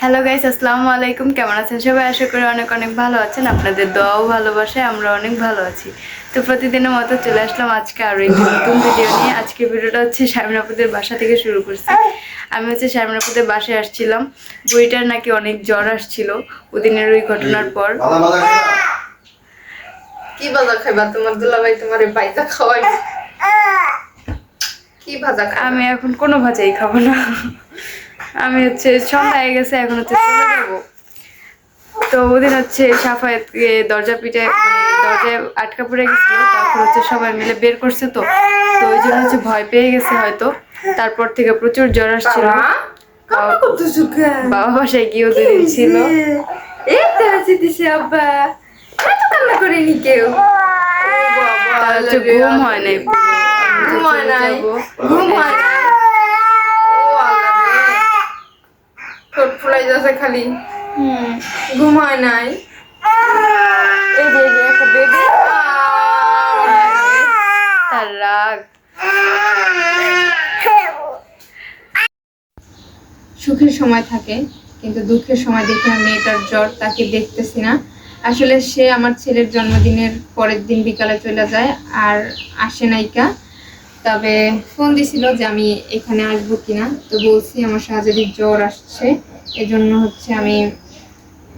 Hello guys আসসালামু আলাইকুম। কেমন আছেন সবাই? আশা করি অনেক অনেক ভালো আছেন। আপনাদের দোয়াও ভালোবাসায় আমরা অনেক ভালো আছি। তো প্রতিদিনের মতো চলে আসলাম আজকে আরও একটি নতুন ভিডিও নিয়ে। আজকে ভিডিওটা হচ্ছে শামিনাপুদের বাসা থেকে শুরু করছি। আমি হচ্ছে শামিনাপুদের বাসায় আসছিলাম। বুড়িটার নাকি অনেক জ্বর আসছিল ওদিনের ওই ঘটনার পর। কি ভাজা খাইবা? তোমার দুলাভাই তোমার বাইতা খাওয়াই কি ভাজা আমি এখন কোনো ভাজাই খাব না। আমি হচ্ছে সন্ধ্যা হয়ে গেছে এখন হচ্ছে চলে যাব। তো ওদিন হচ্ছে সাফায়াতকে দরজা পিঠে মানে দরজায় আটকা পড়ে গেছিল তখন হচ্ছে সবাই মিলে বের করছে তো। তো ওই জন্য হচ্ছে ভয় পেয়ে গেছে হয়তো। তারপর থেকে প্রচুর জ্বর আসছিল। বাবা, বাসায় গিয়েও দুদিন ছিল। ঘুম হয় নাই। ঘুম হয় নাই। ঘুম হয় নাই ও আল্লাহ রে। যাচ্ছে খালি। হুম। ঘুম হয় নাই। এই যে একটা বেবি তার রাগ। সুখের সময় থাকে কিন্তু দুঃখের সময় দেখে আমি মেয়েটার জ্বর তাকে দেখতেছি না। আসলে সে আমার ছেলের জন্মদিনের পরের দিন বিকালে চলে যায় আর আসে নাইকা তবে ফোন দিছিল যে আমি এখানে আসব কিনা। তো বলছি আমার শাহজাদির জ্বর আসছে। এজন্য হচ্ছে আমি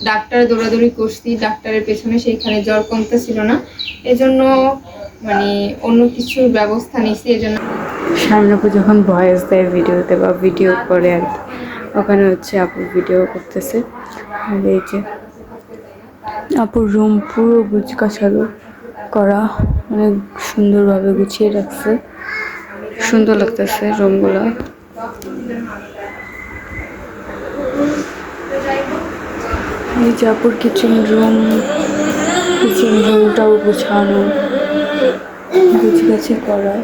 ডাক্তার দৌড়াদৌড়ি করছি, ডাক্তারের পেছনে সেইখানে জ্বর কমতেছিল না। এজন্য মানে অন্য কিছুর ব্যবস্থা নিছি, এজন্য সামনে যখন ভয়েস দেয় ভিডিওতে বা ভিডিও করে আর কি, ওখানে হচ্ছে আপু ভিডিও করতেছে। আর এই যে আপুর রুম পুরো গুছ কাছালো করা, অনেক সুন্দরভাবে গুছিয়ে রাখছে। সুন্দর লাগতেছে রুমগুলো যে কিচেন রুম, কিচেন রুমটাও গুছানো, গুছগাছি করা।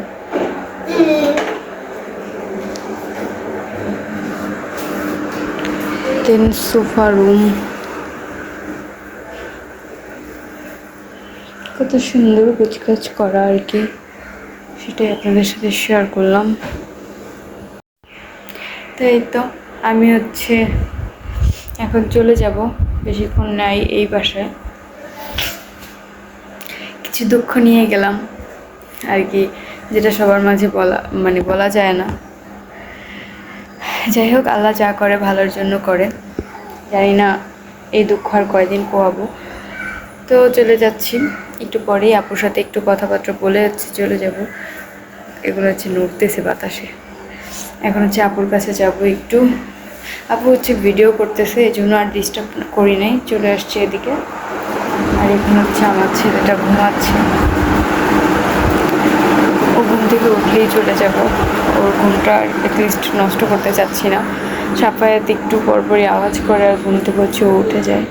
দেন সোফা রুম কত সুন্দর গুছগাছ করা আর কি। সেটাই আপনাদের সাথে শেয়ার করলাম। তাই তো, আমি হচ্ছে এখন চলে যাব। বেশিক্ষণ নাই এই বাসায় কিছু দুঃখ নিয়ে গেলাম। আর কি, যেটা সবার মাঝে বলা মানে বলা যায় না। যাই হোক, আল্লাহ যা করে, ভালোর জন্য করে। জানি না এই দুঃখ আর কয়দিন পোয়াবো তো চলে যাচ্ছি। একটু পরেই আপুর সাথে একটু কথাবার্তা বলে হচ্ছে চলে যাব। এগুলো হচ্ছে নড়তেছে বাতাসে। এখন হচ্ছে আপুর কাছে যাব একটু। আপু হচ্ছে ভিডিও করতেছে, এই জন্য আর ডিস্টার্ব করি নাই, চলে আসছে এদিকে। আর এখন হচ্ছে আমার ছেলেটা ঘুমাচ্ছে। ও ঘুম থেকে উঠলেই চলে যাব। ওর ঘুমটা অ্যাটলিস্ট নষ্ট করতে চাচ্ছি না। সাফায়াত একটু পরপরই আওয়াজ করে আর ঘুম থেকে হচ্ছে উঠে যায়।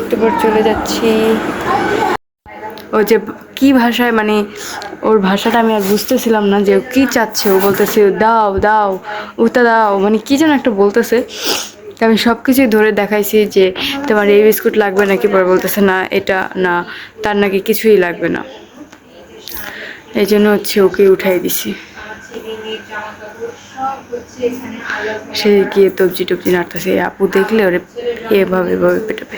একটু পর চলে যাচ্ছি। ও যে কি ভাষায় মানে ওর ভাষাটা আমি আর বুঝতেছিলাম না যে কি চাচ্ছে। ও বলতেছে, দাও দাও, উতা দাও। মানে কি যেন একটা বলতেছে। আমি সব কিছুই ধরে দেখাইছি যে তোমার এই বিস্কুট লাগবে নাকি? পরে বলতেছে, না, এটা না, তার নাকি কিছুই লাগবে না। এই জন্য হচ্ছে ওকে উঠাই দিছি। সে গিয়ে তবজি টবজি নাড়তেছে। আপু দেখলে ওরে এভাবে এভাবে পেটাবে।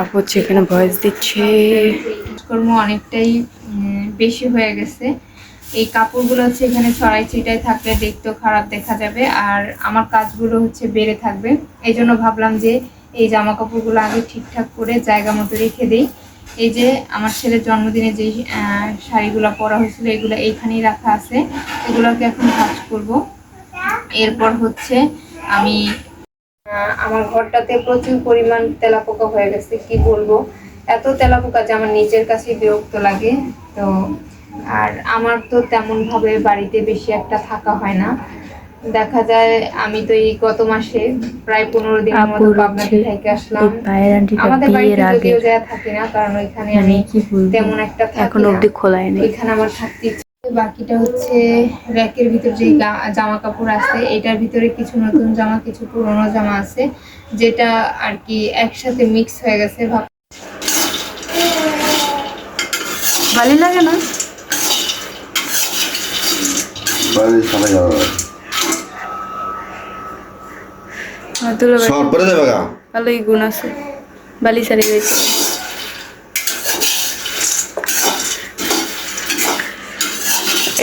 আপু হচ্ছে এখানে ভয়েস দিচ্ছে। কাজকর্ম অনেকটাই বেশি হয়ে গেছে। এই কাপড়গুলো হচ্ছে এখানে ছড়াই ছিটাই থাকলে দেখতেও খারাপ দেখা যাবে, আর আমার কাজগুলো হচ্ছে বেড়ে থাকবে। এই জন্য ভাবলাম যে এই জামা কাপড়গুলো আগে ঠিকঠাক করে জায়গা মতো রেখে দিই। এই যে আমার ছেলের জন্মদিনে যে শাড়িগুলো পরা হয়েছিল, এগুলো এইখানেই রাখা আছে। এগুলোকে এখন ভাজ করব। এরপর হচ্ছে আমি আমার ঘরটাতে প্রচুর পরিমাণ তেলাপোকা হয়ে গেছে কি বলব? এত তেলাপোকা যে আমার নিজের কাছে বিরক্ত লাগে। তো আর আমার তো তেমন ভাবে বাড়িতে বেশি একটা থাকা হয় না। দেখা যায় আমি তো এই গত মাসে প্রায় পনেরো দিন মতো পাবনাতে থেকে আসলাম। আমাদের বাড়িতে যদিও যায় থাকি না কারণ ওইখানে মানে আমি তেমন একটা এখন না। অবধি খোলাই নেই। ওইখানে আমার থাকতে। বাকিটা হচ্ছে র্যাকের ভিতর যে জামা কাপড় আছে এটার ভিতরে কিছু নতুন জামা কিছু পুরনো জামা আছে যেটা আর কি একসাথে মিক্স হয়ে গেছে। ভালো লাগে না? গা। ভালোই গুণ আছে। বালি সারি রয়েছে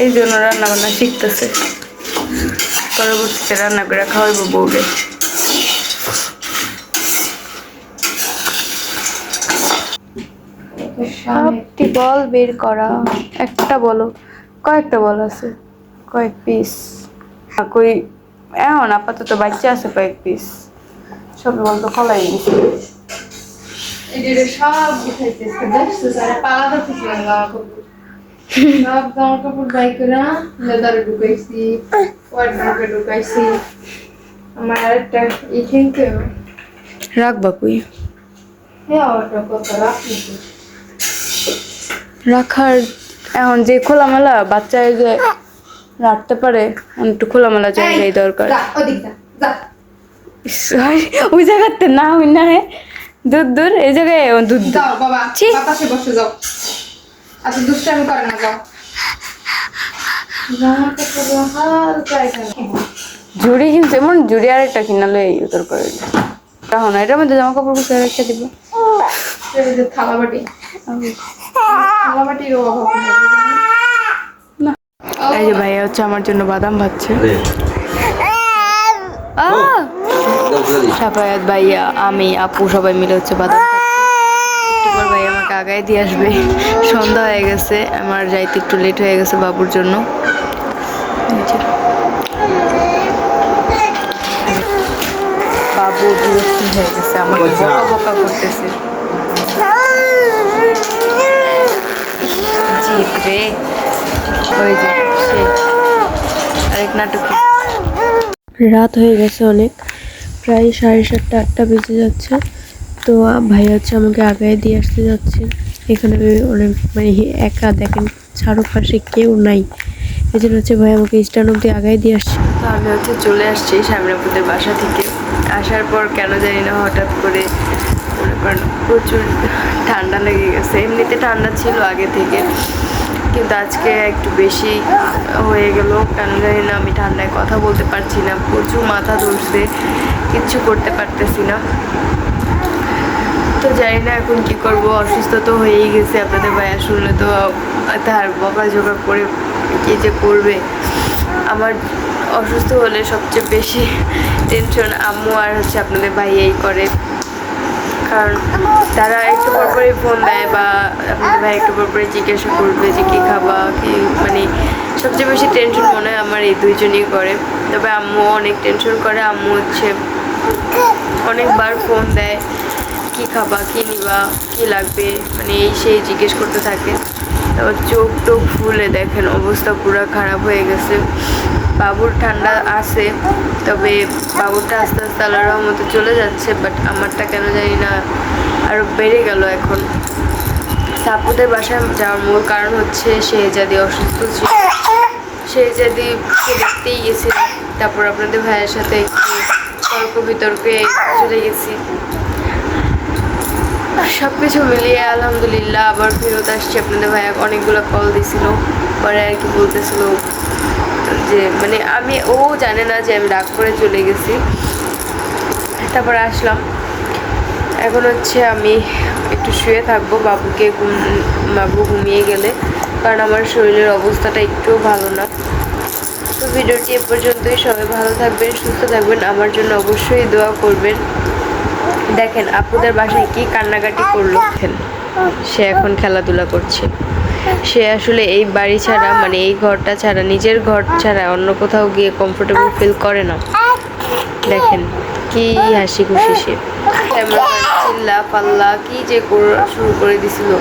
এই জন্য রান্না বান্না শিখতেছে। পরবর্তীতে রান্না করে খাওয়াইবো বউরে। সবটি বল বের করা। একটা বলো। কয়েকটা বল আছে? কয়েক পিস কই এখন আপাতত বাচ্চা আছে কয়েক পিস সব বল তো এদের সব সব জামা কাপড় বাই করে লেদারে ঢুকাইছি ওয়ার্ড্রোবে ঢুকাইছি। আমার আরেকটা ই কিনতে হ্যাঁ ওটা কত রাখি রাখার এখন যে খোলামেলা বাচ্চায় যে রাখতে পারে এখন একটু খোলামেলা জায়গায় দরকার। ওই জায়গাতে না হই না হে দূর দূর এই জায়গায় দূর যাও বাবা। বাতাসে বসে যাও। আচ্ছা দুষ্টামি করে না যাও। ঝুড়ি কিন্তু এমন ঝুড়ি আর একটা কিনালে এই উত্তর করে তখন এটার মধ্যে জামা কাপড় গুছিয়ে রেখে দিব। এই যে থালাবাটি থালাবাটির অভাব না। এই যে ভাইয়া হচ্ছে আমার জন্য বাদাম ভাজছে। ভাইয়া আমি আপু সবাই মিলে হচ্ছে বাদাম ভাই দিয়ে আসবে। সন্ধ্যা হয়ে গেছে আমার যাইতে একটু লেট হয়ে গেছে বাবুর জন্য। বাবু বিরক্ত হয়ে গেছে আমাকে বকা বকা করতেছে। রে। ওই যে আরেক নাটক। রাত হয়ে গেছে অনেক প্রায় সাড়ে সাতটা আটটা বেজে যাচ্ছে। তো ভাই হচ্ছে আমাকে আগায় দিয়ে আসতে যাচ্ছে। এখানে অনেক মানে একা দেখেন চারপাশে কেউ নাই। এই জন্য হচ্ছে ভাই আমাকে স্ট্যান্ড অব্দি আগায় দিয়ে আসছে। তো আমি হচ্ছে চলে আসছি সামনাপুরের বাসা থেকে। আসার পর কেন জানি না হঠাৎ করে মনে করেন প্রচুর ঠান্ডা লেগে গেছে। এমনিতে ঠান্ডা ছিল আগে থেকে, কিন্তু আজকে একটু বেশি হয়ে গেল। কেন জানি না আমি ঠান্ডায় কথা বলতে পারছি না, প্রচুর মাথা ধরছে, কিচ্ছু করতে পারতেছি না। তো জানি না এখন কি করব, অসুস্থ তো হয়েই গেছে। আপনাদের ভাইয়া শুনলে তো তার বকাঝোকা করে কি যে করবে। আমার অসুস্থ হলে সবচেয়ে বেশি টেনশন আম্মু আর হচ্ছে আপনাদের ভাইয়াই করে। কারণ তারা একটু পর পরই ফোন দেয় বা আপনাদের ভাই একটু পর পরই জিজ্ঞাসা করবে যে কী খাবা, কি মানে সবচেয়ে বেশি টেনশন মনে হয় আমার এই দুইজনই করে। তবে আম্মু অনেক টেনশন করে, আম্মু হচ্ছে অনেকবার ফোন দেয়। কি খাবা, কি নিবা, কি লাগবে? মানে এই সেই জিজ্ঞেস করতে থাকে। তারপর চোখ টোক ফুলে দেখেন, অবস্থা পুরো খারাপ হয়ে গেছে। বাবুর ঠান্ডা আছে, তবে বাবুরটা আস্তে আস্তে আল্লাহ রহমতে চলে যাচ্ছে বাট আমারটা কেন জানি না আরও বেড়ে গেল এখন। সাপুদের বাসায় যাওয়ার মূল কারণ হচ্ছে সে যদি অসুস্থ ছিল, সে যদি দেখতেই গেছিলাম তারপর আপনাদের ভাইয়ের সাথে একটু তর্ক বিতর্কে চলে গেছি। সব কিছু মিলিয়ে আলহামদুলিল্লাহ আবার ফেরত আসছি। আপনাদের ভাইয়া অনেকগুলো কল দিছিল, পরে আর কি বলতেছিল যে মানে আমি, ও জানে না যে আমি রাগ করে চলে গেছি। তারপর আসলাম। এখন হচ্ছে আমি একটু শুয়ে থাকব, বাবুকে ঘুম, বাবু ঘুমিয়ে গেলে, কারণ আমার শরীরের অবস্থাটা একটুও ভালো না। তো ভিডিওটি এ পর্যন্তই। সবাই ভালো থাকবেন, সুস্থ থাকবেন। আমার জন্য অবশ্যই দোয়া করবেন। দেখেন আপুদের বাসায় কি কান্নাকাটি করল। দেখেন, সে এখন খেলাধুলা করছে। সে আসলে এই বাড়ি ছাড়া মানে এই ঘরটা ছাড়া নিজের ঘর ছাড়া অন্য কোথাও গিয়ে কমফোর্টেবল ফিল করে না। দেখেন কি হাসি খুশি সে চিল্লা পাল্লা কি যে শুরু করে দিছিল।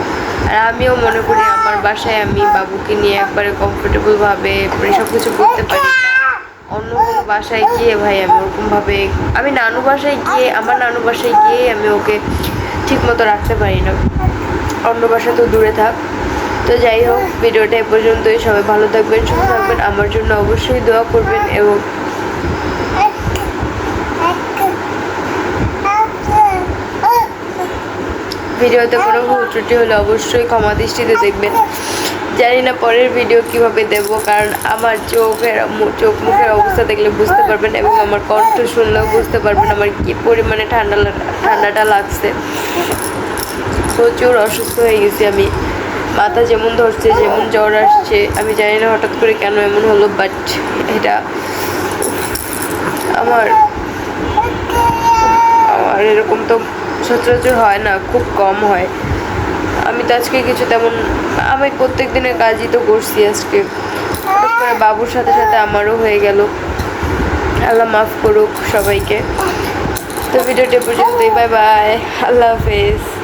আর আমিও মনে করি আমার বাসায় আমি বাবুকে নিয়ে একবারে কমফোর্টেবল ভাবে মানে সব কিছু করতে পারি। অন্য কোনো বাসায় গিয়ে ভাই, আমি ওরকমভাবে, আমি নানু বাসায় গিয়ে, আমার নানু বাসায় গিয়ে আমি ওকে ঠিক মতো রাখতে পারি না। অন্য বাসা তো দূরে থাক। তো যাই হোক, ভিডিওটা এ পর্যন্তই। সবাই ভালো থাকবেন, সুস্থ থাকবেন। আমার জন্য অবশ্যই দোয়া করবেন এবং ভিডিওতে কোনো ভুল ত্রুটি হলে অবশ্যই ক্ষমা দৃষ্টিতে দেখবেন। জানি না পরের ভিডিও কীভাবে দেব কারণ আমার চোখের চোখ মুখের অবস্থা দেখলে বুঝতে পারবেন এবং আমার কণ্ঠ শুনলেও বুঝতে পারবেন আমার কি পরিমাণে ঠান্ডা ঠান্ডাটা লাগছে। প্রচুর অসুস্থ হয়ে গেছি আমি। মাথা যেমন ধরছে, যেমন জ্বর আসছে, আমি জানি না হঠাৎ করে কেন এমন হলো বাট এটা আমার আমার এরকম তো সচরাচর হয় না, খুব কম হয়। আমি তো আজকে কিছু তেমন আমি প্রত্যেক দিনের কাজই তো করছি আজকে। করে বাবুর সাথে সাথে আমারও হয়ে গেল। আল্লাহ মাফ করুক সবাইকে। তো ভিডিওটি পর্যন্তই। Bye bye. আল্লাহ হাফেজ।